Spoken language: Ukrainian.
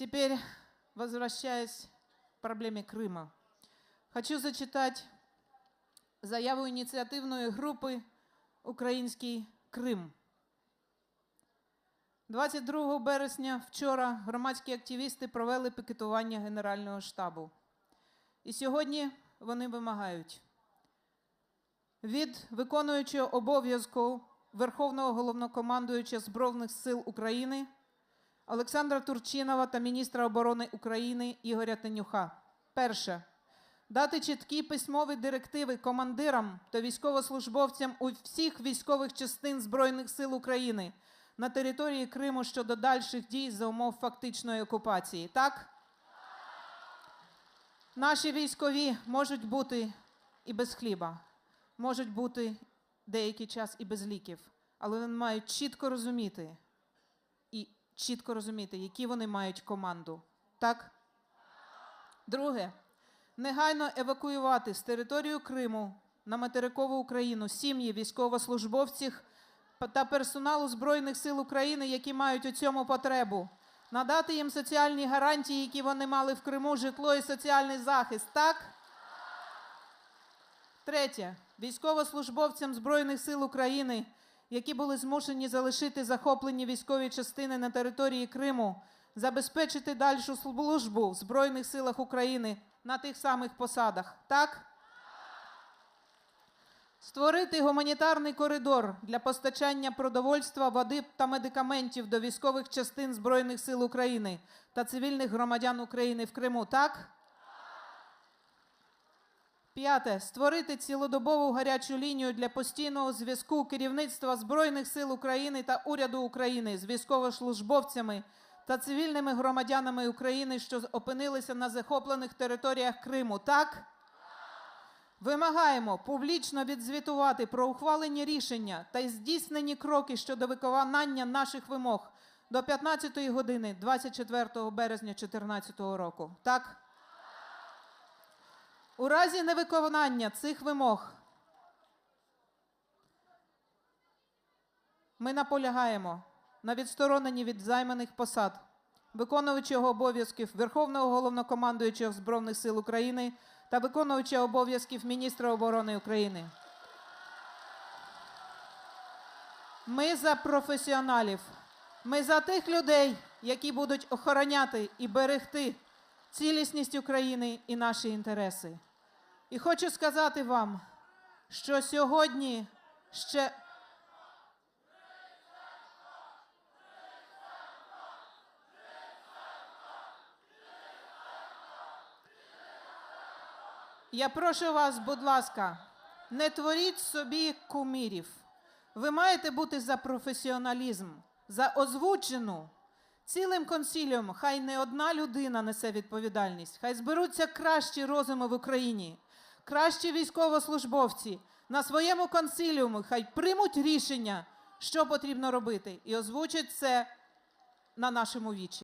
Теперь, возвращаясь к проблеме Крыма, хочу зачитать заяву ініціативної групи Український Крим. 22 березня вчора громадські активісти провели пікетування Генерального штабу. І сьогодні вони вимагають від виконуючого обов'язку Верховного головнокомандуюча Збройних сил України Олександра Турчинова та міністра оборони України Ігоря Тенюха. Перше. Дати чіткі письмові директиви командирам та військовослужбовцям у всіх військових частин Збройних сил України на території Криму щодо дальших дій за умов фактичної окупації. Так? Наші військові можуть бути і без хліба, можуть бути деякий час і без ліків, але вони мають чітко розуміти чітко розуміти, які вони мають команду. Так? Друге, негайно евакуювати з території Криму на материкову Україну сім'ї військовослужбовців та персоналу Збройних сил України, які мають у цьому потребу. Надати їм соціальні гарантії, які вони мали в Криму, житло і соціальний захист. Так? Третє. Військовослужбовцям Збройних сил України, які були змушені залишити захоплені військові частини на території Криму, забезпечити дальшу службу в Збройних силах України на тих самих посадах. Так? Створити гуманітарний коридор для постачання продовольства, води та медикаментів до військових частин Збройних сил України та цивільних громадян України в Криму. Так? П'яте. Створити цілодобову гарячу лінію для постійного зв'язку керівництва Збройних сил України та уряду України з військовослужбовцями та цивільними громадянами України, що опинилися на захоплених територіях Криму. Так? Вимагаємо публічно відзвітувати про ухвалені рішення та здійснені кроки щодо виконання наших вимог до 15 години 24 березня 2014 року. Так? У разі невиконання цих вимог ми наполягаємо на відстороненні від займаних посад виконуючого обов'язків Верховного головнокомандуючого Збройних сил України та виконуючого обов'язків міністра оборони України. Ми за професіоналів. Ми за тих людей, які будуть охороняти і берегти цілісність України і наші інтереси. І хочу сказати вам, що сьогодні ще. Я прошу вас, будь ласка, не творіть собі кумірів. Ви маєте бути за професіоналізм, за озвучену цілим консіліумом. Хай не одна людина несе відповідальність, хай зберуться кращі розуми в Україні, кращі військовослужбовці на своєму консиліумі, хай приймуть рішення, що потрібно робити, і озвучать це на нашому вічі.